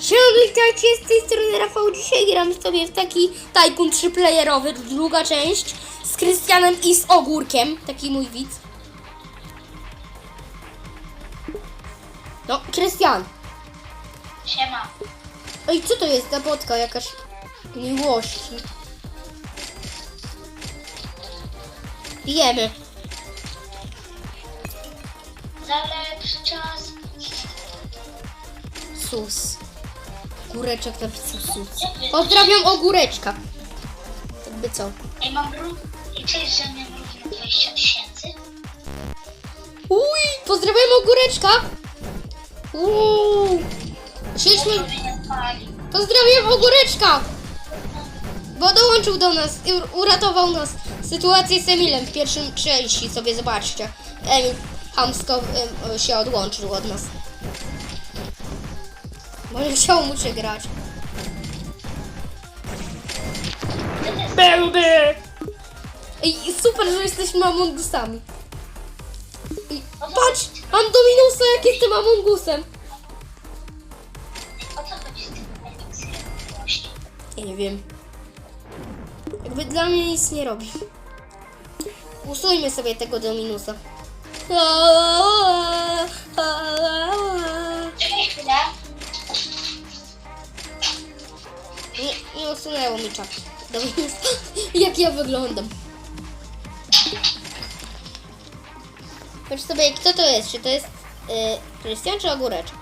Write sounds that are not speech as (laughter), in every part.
Siema, witajcie, z tej strony Rafał. Dzisiaj gram sobie w taki Tycoon 3-playerowy, druga część, z Krystianem i z Ogórkiem, taki mój widz. No, Krystian. Siema. Ej, co to jest za podka jakaś miłości? Jemy. Za lepszy czas. Sus. Góreczek napisał sus. Pozdrawiam ogóreczka. Jakby co? Ej, mam rów... I cześć, że mnie równo 20 tysięcy. Uj, pozdrawiam ogóreczka. Uuu. Siedźmy. Pozdrawiam ogóreczka. Bo dołączył do nas i ur- uratował nas. Sytuację z Emilem w pierwszym części sobie zobaczcie. Emil hamsko em, się odłączył od nas. Nie chciał mu się grać. Będę! Ej, super, że jesteśmy Amongusami. I patrz, mam Dominusa, jak jestem Amongusem. O co chodzi z tym eliksirem miłości? Ja nie wiem. Jakby dla mnie nic nie robi. Usuńmy sobie tego Dominusa. Czekaj chwilę. Nie, nie usunęło mi czapki. Dominus. Jak ja wyglądam. Patrz sobie, kto to jest? Czy to jest y, Krystian czy Ogóreczek?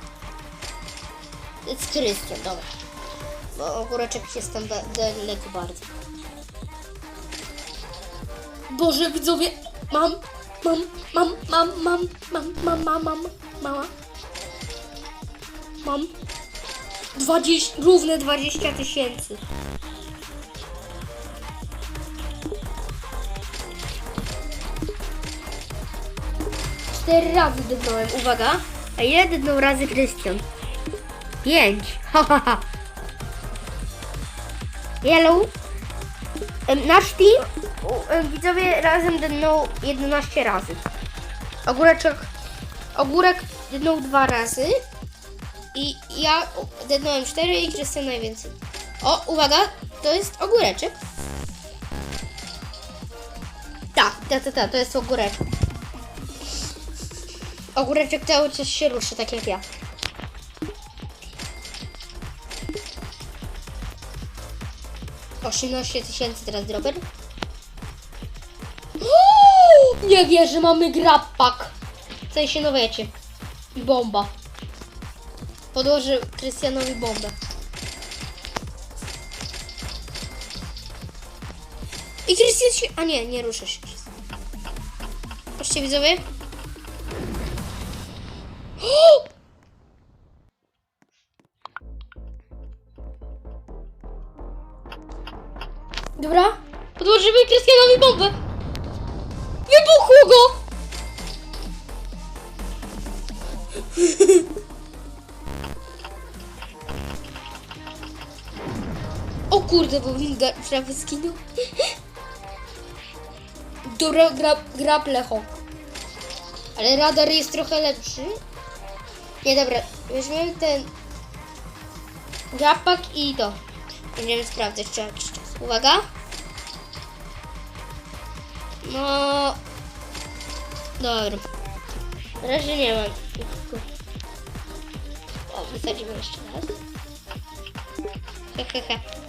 To jest Krystian, dobra. Bo Ogóreczek jest tam da- daleko bardzo. Boże, widzowie, mam, mam, mam, mam, mam, mam, mam, mam, mam, mama. Mam 20, równe 20 tysięcy. Cztery razy dybnąłem, uwaga. A ile dybnął razy Krystian? Pięć. (laughs) Ha, ha. Yellow. Nasz team, widzowie, razem dybnął 11 razy. Ogóreczek, ogórek dybnął dwa razy. I ja dednąłem 4 i Krystian najwięcej. O, uwaga, to jest ogóreczek. Tak, ta, ta, ta, to jest ogóreczek. Ogóreczek cały czas się ruszy, tak jak ja. Osiemnaście tysięcy teraz dropper. Uuu, Nie wierzę, mamy grab pack. W sensie, no wiecie. Bomba. Podłoży Krystianowi bombę. I Krystian się... A nie, nie rusza się. Patrzcie widzowie. (gasps) Dobra, podłożymy Krystianowi bombę. Wybuchło go! (laughs) O kurde, bo mi prawie skinął. Dobra, gra, gra plecho. Ale radar jest trochę lepszy. Nie, dobra, weźmiemy ten grapak i to. Będziemy sprawdzać co jakiś czas. Uwaga. No... Dobra. Na razie nie mam. O, wysadzimy jeszcze raz. Hehehe.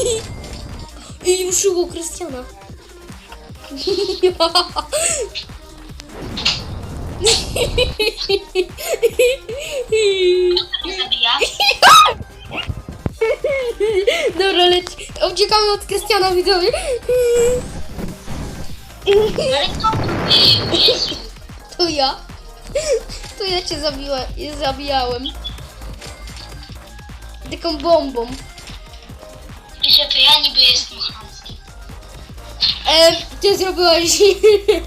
(laughs) I ruszyło Krystiana. (laughs) Dobra, leć. Uciekamy od Krystiana, widzowie. Ale to był? Jezu. To ja. To ja cię zabiła, zabijałem. Taką bombą. Jestem chamski. E, ty zrobiłeś...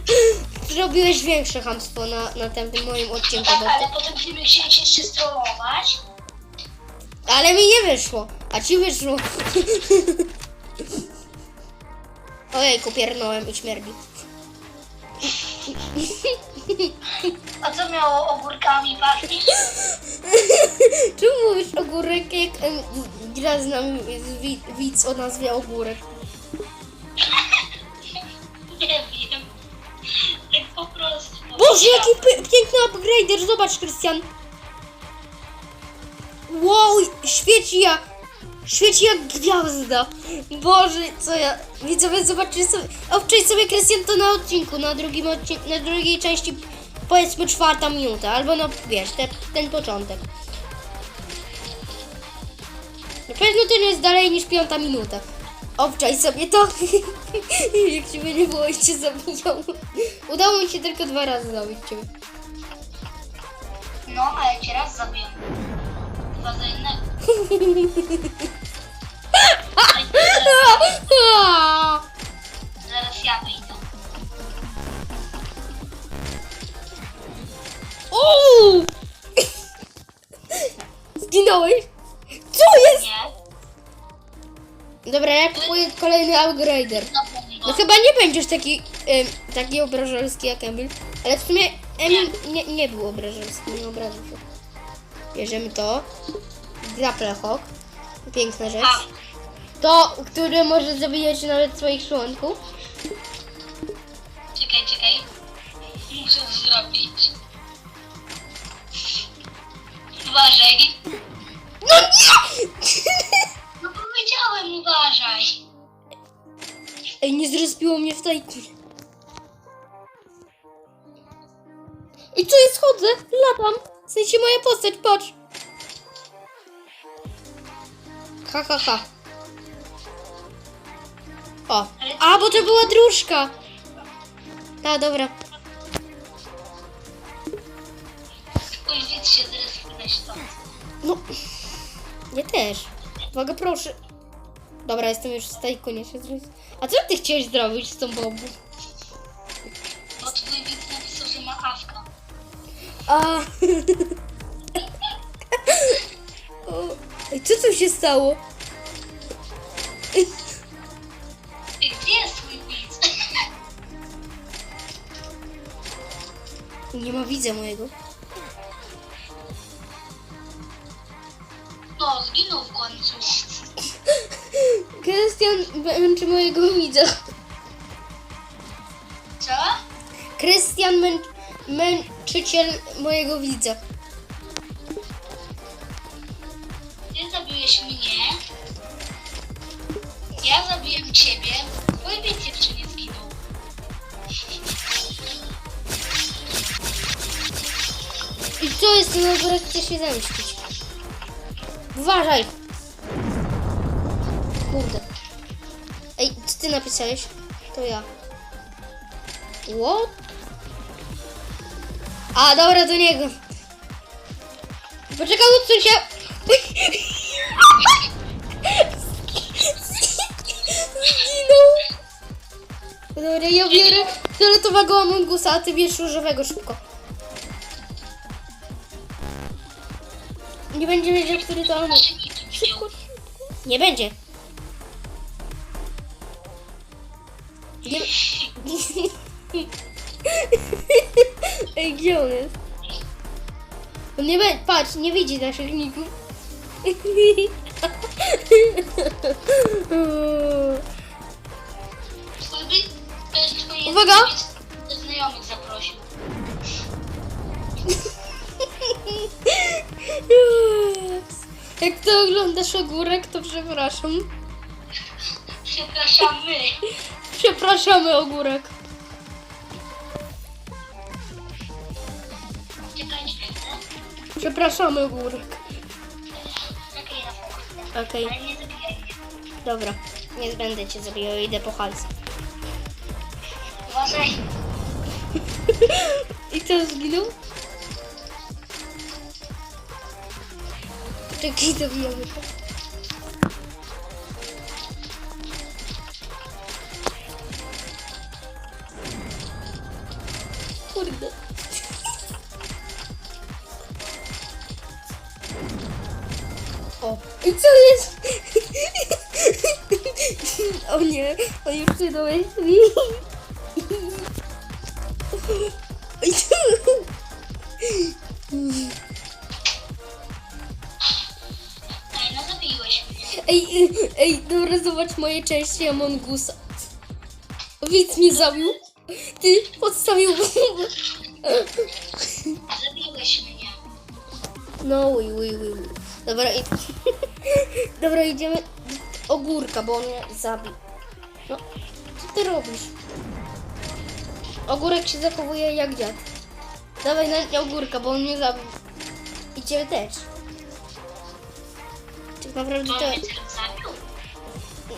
(laughs) zrobiłeś większe hamstwo na, na tamtym moim odcinku. Tak, ale potem ty mnie chciałeś jeszcze strollować. ale mi nie wyszło. A ci wyszło. (laughs) Ojejku, piernąłem i śmierdzi. A co miało ogórkami pachnieć? (laughs) Czemu mówisz ogórek, jak gra z nami jest wi- widz o nazwie ogórek? (laughs) Nie wiem. Tak po prostu. Boże, jaki piękny upgrader! Zobacz, Krystian. Wow, świeci jak... Świeci jak gwiazda. Boże, co ja... Widzowie, zobaczcie sobie... Obczaj sobie, Krystian, to na odcinku, na drugim odcinku, na drugiej części, powiedzmy czwarta minuta, albo no, wiesz, te, ten początek. Na pewno to nie jest dalej niż piąta minuta. Obczaj sobie to. (laughs) Jak ciebie nie było i cię zabiją. Udało mi się tylko dwa razy zabić ciebie. No, a ja cię raz zabiję. Dwa za innego. (laughs) Zaraz ja wyjdę. Uuu! Zginąłeś? Co jest? Nie? Dobra, ja kupuję kolejny upgrader. Zapomnij No go. chyba nie będziesz taki, em, taki obrażalski jak Emil. Ale w sumie Emil nie, nie był obrażalski, nie obraził się. Bierzemy to. Grapplerhawk. Piękna rzecz. A, To, które może zabijać nawet swoich członków. czekaj, czekaj. Muszę zrobić. Uważaj. No nie! No powiedziałem, uważaj. Ej, nie zrespiło mnie w tajku. I co jest? Chodzę, latam. W sensie moja postać, patrz. Ha, ha, ha. O. A, bo to była dróżka. A, dobra. Widz się stąd. No. Ja też. Uwaga, proszę. Dobra, jestem już w tajku, nie się zrobić. A co ty chciałeś zrobić z tą bombą? Bo twój widz napisał, że ma awka. A. (laughs) o. Ej, co tu się stało? Ej, Gdzie jest twój widz? Nie ma widza mojego. No, zginął w końcu. Krystian męczy mojego widza. Co? Krystian mę męczyciel mojego widza. Ty zabiłeś mnie. Ja zabiłem ciebie. Twój widz jeszcze nie zginął. I co jest ogórek chce się zemścić? Uważaj! Kurde. Ej, co ty napisałeś? To ja. What? A, dobra, do niego. Poczekaj, odsuń się! Zginął! Dobra, ja biorę fioletowego Amongusa, a ty bierz różowego szybko. Nie będzie wiedział, który to nikim Szybko, szybko. Nie będzie. Nie... (laughs) Ej, gdzie on jest? On nie będzie, patrz, nie widzi naszych ników. Uwaga! znajomych zaprosił. Jak to oglądasz ogórek, to przepraszam. Przepraszamy. Przepraszamy ogórek. Czekajcie chwilę. Przepraszamy ogórek. Czekaj na chwilę. Okej, Ale nie zabijaj mnie. dobra. Nie będę cię zabijał, idę po hajs. Uważaj. (laughs) I co, zginął? Czekaj, dobijamy to. Kurde. O, i co jest? (laughs) O nie, on już przydałeś mi. Zobacz moje części Among Usa. Widz mnie zabił. Ty podstawił bombę. Zabiłeś mnie. No, ui, ui. ui. Dobra, i... (laughs) Dobra, idziemy ogórka, bo on mnie zabił. No, co ty robisz? Ogórek się zachowuje jak dziad. Dawaj na ogórka, bo on mnie zabił. I też. Tak naprawdę To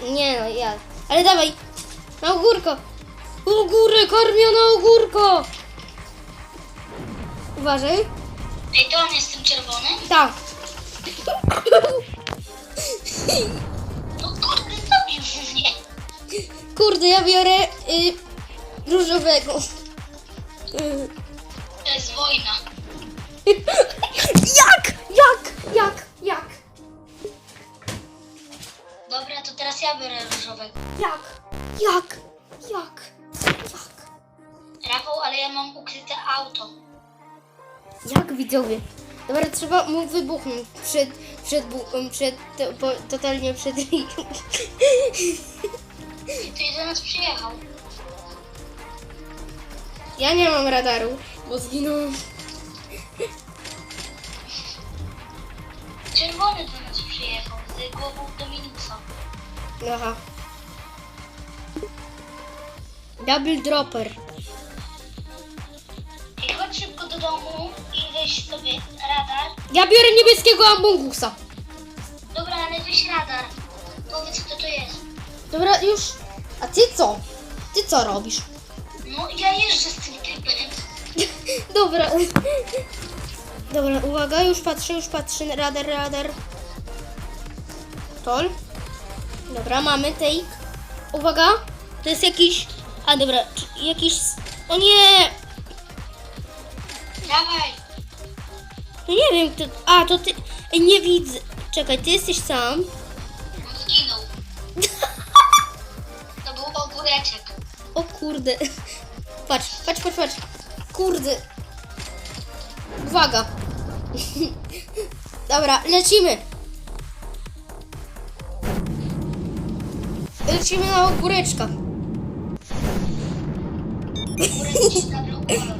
Nie no, ja. Ale dawaj! Na ogórko! Ogórek, armia na ogórko! Uważaj. Ej, to on jest tym czerwonym? Tak. No kurde, zabił mnie. Kurde, ja biorę y, różowego. Y. To jest wojna. (laughs) Jak? Jak? Jak? Dobra, to teraz ja biorę różowego. Jak? Jak? Jak? Jak? Rafał, ale ja mam ukryte auto. Jak widzowie? Dobra, trzeba mu wybuchnąć przed, przed, bu- przed, to, po, totalnie przed Ty do nas przyjechał. Ja nie mam radaru, bo zginąłem. Czerwony do nas przyjechał głową Dominusa. Aha. Double dropper. Ej, chodź szybko do domu i weź sobie radar. Ja biorę niebieskiego ambugusa. Dobra, ale weź radar. Powiedz, kto to jest. Dobra, już. A ty co? Ty co robisz? No, ja jeżdżę z tym typem. (laughs) Dobra. Dobra, uwaga, już patrzę, już patrzę. Radar, radar. Dobra, mamy take. Uwaga, to jest jakiś... A dobra, jakiś... O nie! Dawaj. No nie wiem, kto... A, to ty... Nie widzę. Czekaj, ty jesteś sam. Zginął. (laughs) To był ogóreczek. O kurde. Patrz, patrz, patrz, patrz. Kurde. Uwaga. (laughs) Dobra, lecimy. Lecimy na ogóreczka. (laughs)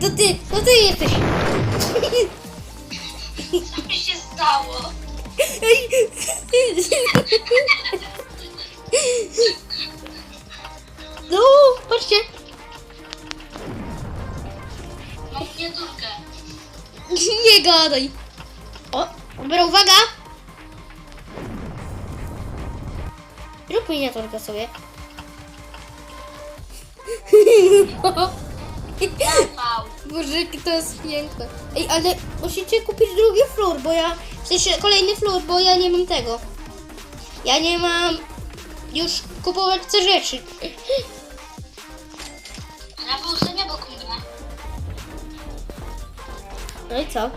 To ty, to ty jesteś. Co mi się stało? Miniaturkę sobie. (laughs) Boże, to jest piękne. Ej, ale musicie kupić drugi flur, bo ja... W sensie kolejny flur, bo ja nie mam tego. Ja nie mam już kupować te rzeczy. Rafał, sobie obok mnie. No i co?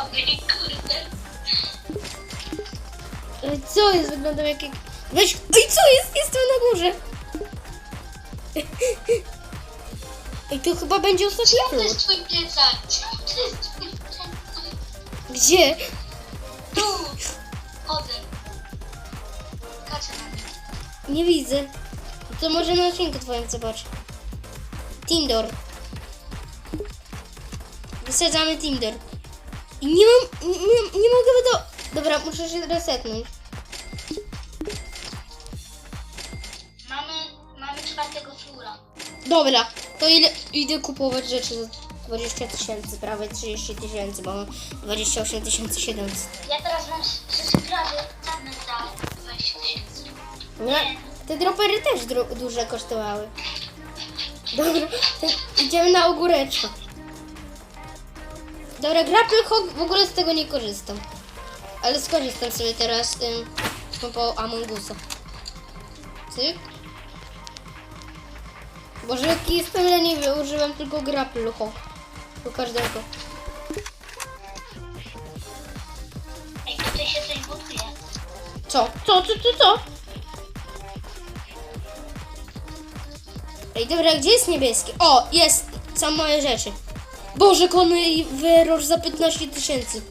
Kody, kurde. Ej, co jest? Wyglądam jak... jak- Weź... Ej, co jest? Jestem na górze. Ej, to chyba będzie ostatni Czemu to jest twój plecak? Czemu to jest twój plecak? Gdzie? Tu! Chodzę. Kaczę na mnie. Nie widzę. To może na odcinku twoim zobacz. Tinder. Wysadzamy Tinder. I nie mam, nie, nie, nie mogę do... Dobra, muszę się resetnąć. Mamy, mamy czwartego flura. Dobra, to ile, idę kupować rzeczy za 20 tysięcy, prawie 30 tysięcy, bo mam 28 700. Ja teraz mam rzeczy prawie same za 20 tysięcy. No, te dropery też dru- duże kosztowały. Dobra, idziemy na ogóreczko. Dobra, grapple hog, w ogóle z tego nie korzystam. Ale skorzystam sobie teraz ym, po Among Usa. Cyk. Boże, jaki jestem leniwy, użyłem tylko grapple hog. Do każdego. Ej, tutaj się coś buduje. Co? Co, co, co, co? Ej, dobra, gdzie jest niebieski? O, jest! Są moje rzeczy. Boże, kony wyroż za 15 tysięcy.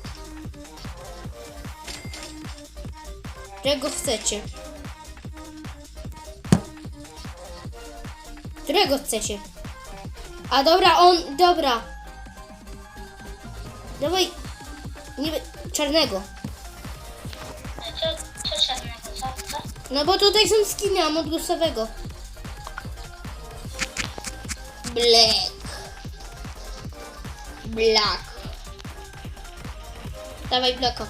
Czego chcecie? Którego chcecie? A dobra, on, dobra. Dawaj, niebie... czarnego. Co, czarnego? No bo tutaj są skiny Amodusowego. Black. Black. Dawaj Blacka.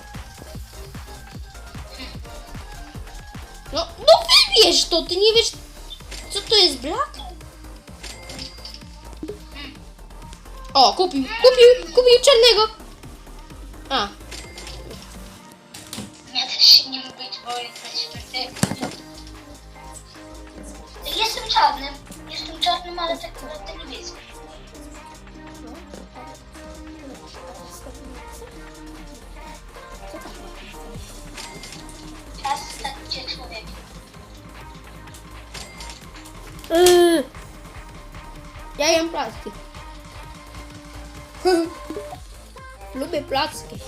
No, no wybierz to, ty nie wiesz, co to jest Black? O, kupił, kupił, kupił czarnego. A, Ja też się nie mówić, bo jesteśmy ty. Jestem czarnym. Jestem czarnym, ale tak naprawdę niebieskim. Czas Ja jem placki. (laughs) Lubię placki.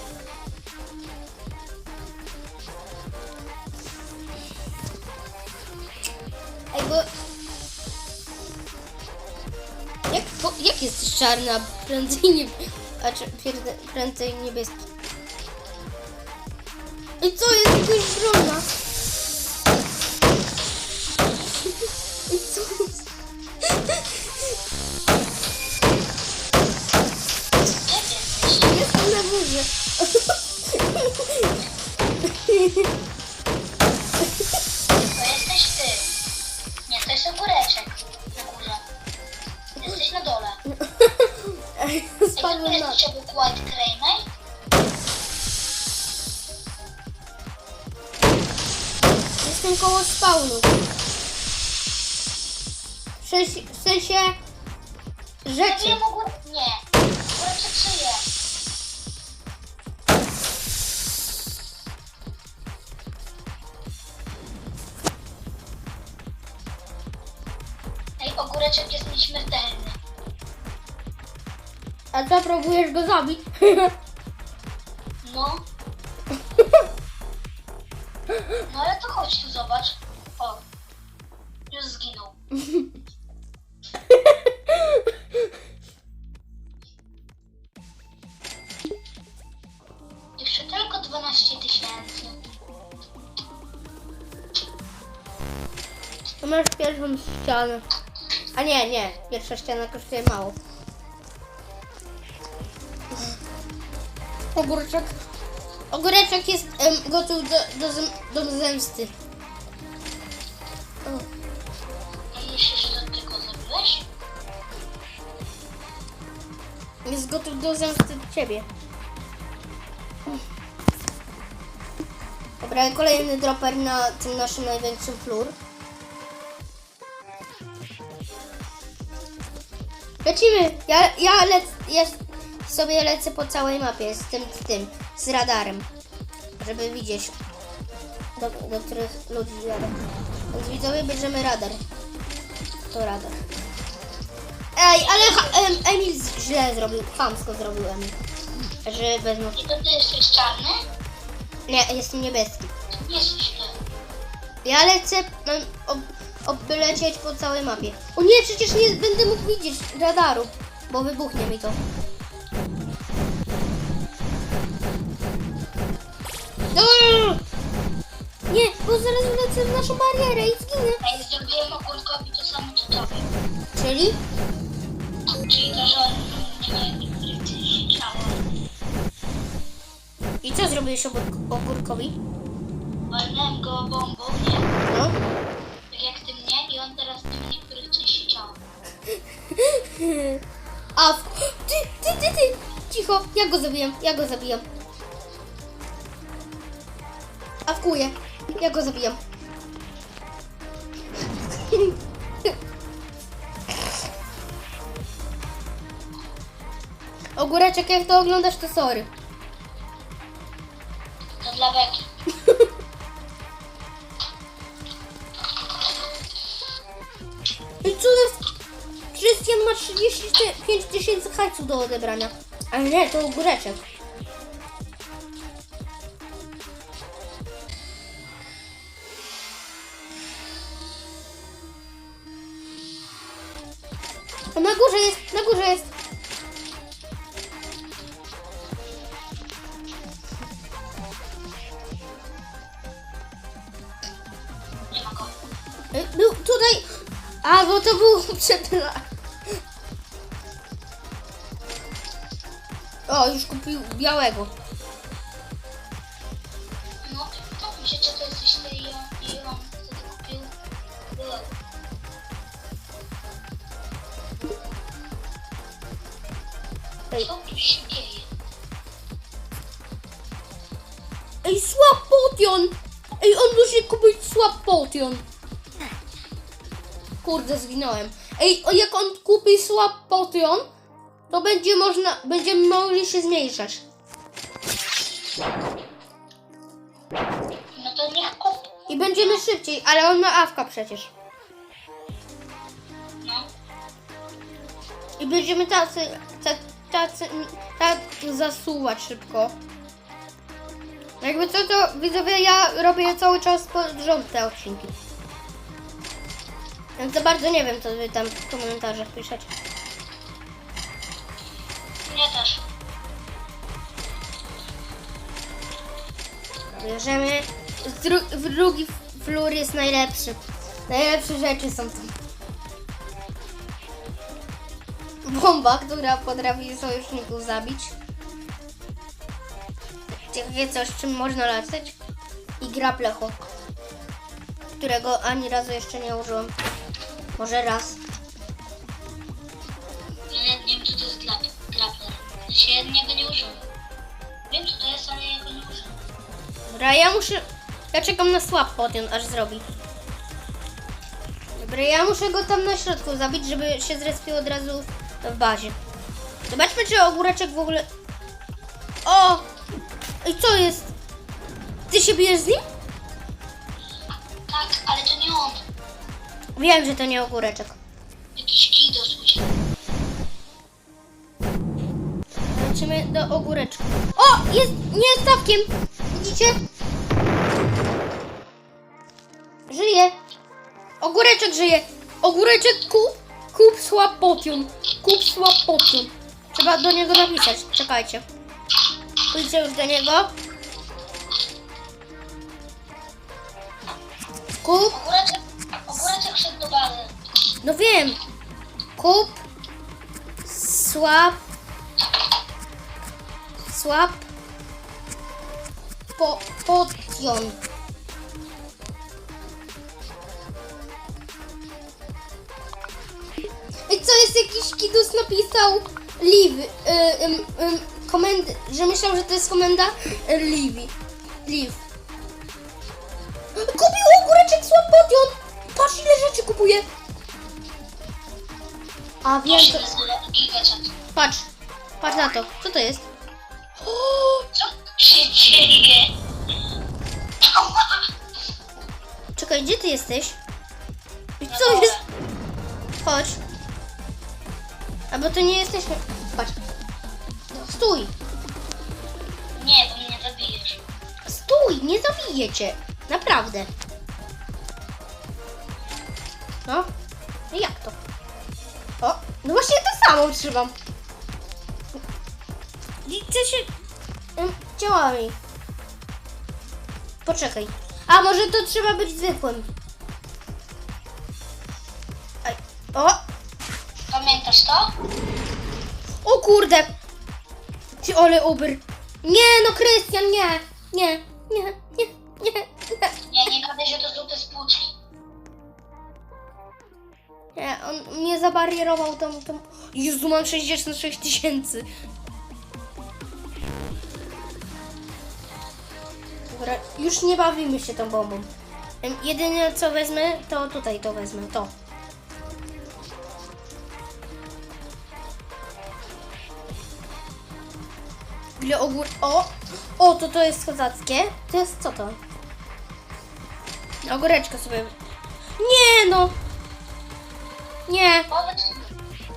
Ej, bo... Jak, po, jak jesteś czarna? Prędzej nie... A czy, prędzej niebieski. I co, jest jakaś brona? Yeah. (laughs) próbujesz go zabić? No. (laughs) No ale to chodź tu zobacz. O. Już zginął. (laughs) Jeszcze tylko 12 tysięcy. To masz pierwszą ścianę. A nie, nie. Pierwsza ściana kosztuje mało. Ogóreczek. Ogóreczek jest em, gotów do, do, zem- do zemsty. O. Tego zabiłeś? Jest gotów do zemsty do ciebie. Dobra, kolejny dropper na tym naszym największym flur. Lecimy! Ja, ja, lec, ja sobie lecę po całej mapie z tym, z tym, z radarem, żeby widzieć, do, do których ludzi jadę. Więc widzowie, bierzemy radar. To radar. Ej, ale ha, em, Emil źle zrobił, chamsko zrobił Emil. Że wezmę... I to ty jesteś czarny? Nie, jestem niebieski. Nie jesteś. Ja lecę em, ob, oblecieć po całej mapie. O nie, przecież nie będę mógł widzieć radaru, bo wybuchnie mi to. Nie, bo zaraz wlecę w naszą barierę i zginę. Ej, zrobiłem ogórkowi to samo co tobie. Czyli? Czyli to, że on nie który się ciało. I co zrobiłeś ogór- ogórkowi? Walnąłem go bombą, nie? No. Tak jak ty mnie i on teraz tym niektórych części ciała. A w... Ty, ty, ty, ty! Cicho, ja go zabijam, ja go zabijam. A wkuję, ja go zabijam. Ogóreczek, jak to oglądasz, to sorry. To dla Beki. (laughs) I co jest? Krystian ma 35 tysięcy hajców do odebrania. Ale nie, to ogóreczek. Górze jest, na górze jest. Nie ma Był tutaj. A, bo to był (laughs) przed. O, już kupił białego. Ej swap potion! Ej, on musi kupić swap potion. Kurde, zginąłem. Ej, o, jak on kupi swap potion, to będzie można, będziemy mogli się zmniejszać. No to niech kup. I będziemy szybciej, ale on ma awka przecież. No. I będziemy tacy, tacy, tacy, tak zasuwać szybko. Jakby co to, widzowie, ja robię cały czas pod rząd te odcinki. Więc za bardzo nie wiem, co wy tam w komentarzach piszecie. Nie też. Bierzemy. Dru drugi flur jest najlepszy. Najlepsze rzeczy są tam. Bomba, która potrafi sojuszników zabić. Takie coś, czym można latać. I graplecho, którego ani razu jeszcze nie użyłam. Może raz. Ja nie, wiem, co to jest grap, grappler. Ja się nie używam. Wiem, co to jest, ale ja go nie używam. Dobra, ja muszę... Ja czekam na słab potion, aż zrobi. Dobra, ja muszę go tam na środku zabić, żeby się zrespił od razu w bazie. Zobaczmy, czy ogóreczek w ogóle... O! I co jest? Ty się bijesz z nim? Tak, ale to nie on. Wiem, że to nie ogóreczek. Jakiś kidos uciekł. Lecimy do ogóreczka. O! Jest! Nie stawkiem! Widzicie? Żyje! Ogóreczek żyje! Ogóreczek kup! Kup słab potion! Kup słab potion! Trzeba do niego napisać. Czekajcie. Pójdźcie już do niego. Kup. Ogóreczek, ogóreczek szedł do bazy. No wiem. Kup. Swap. Swap. Po, potion. I co jest jakiś kidus napisał leave. Y, ym, ym, komend, że myślał, że to jest komenda y, leave. Leave. Kupił ogóreczek swap potion. Patrz ile rzeczy kupuje. A wiem, To. Patrz, patrz na to. Co to jest? Co się dzieje? (laughs) czekaj, gdzie ty jesteś? I co jest? Chodź. A bo to nie jesteśmy. Patrz. Stój, Nie, bo mnie zabijesz. stój, nie zabiję cię. Naprawdę. No. No jak to? O, no właśnie to samo trzymam. Co się... Ym, Działa mi. Poczekaj. A może to trzeba być zwykłym. Aj. O! Pamiętasz to? O kurde! Ci ole Uber. Nie no, Krystian, nie! Nie, nie, nie, nie, nie. Nie, nie gadaj, że to są te spłuczki. Nie, on mnie zabarierował tą, tą... Jezu, mam 66 tysięcy. Dobra, już nie bawimy się tą bombą. Jedyne co wezmę, to tutaj to wezmę, to. Ile ogór... O! O, to to jest kozackie. To jest co to? Ogóreczka sobie... Nie no! Nie! Powiedz,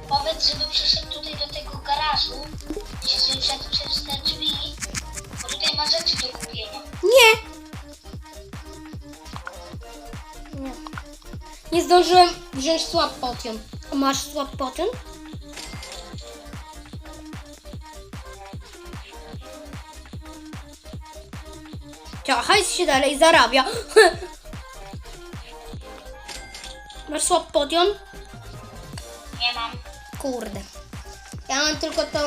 powiedz, żeby przyszedł tutaj do tego garażu i się sobie wszedł przez te drzwi, bo tutaj ma rzeczy do kupienia. Nie! Nie. Nie zdążyłem wziąć swap potion. A masz swap potion? Ciao, hajs się dalej zarabia. (laughs) Masz swap potion? Nie mam. Kurde. Ja mam tylko tą...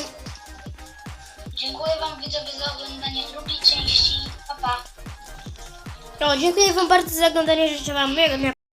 Dziękuję Wam widzowie za oglądanie drugiej części. Pa, pa. O, dziękuję Wam bardzo za oglądanie. Życzę Wam miłego dnia.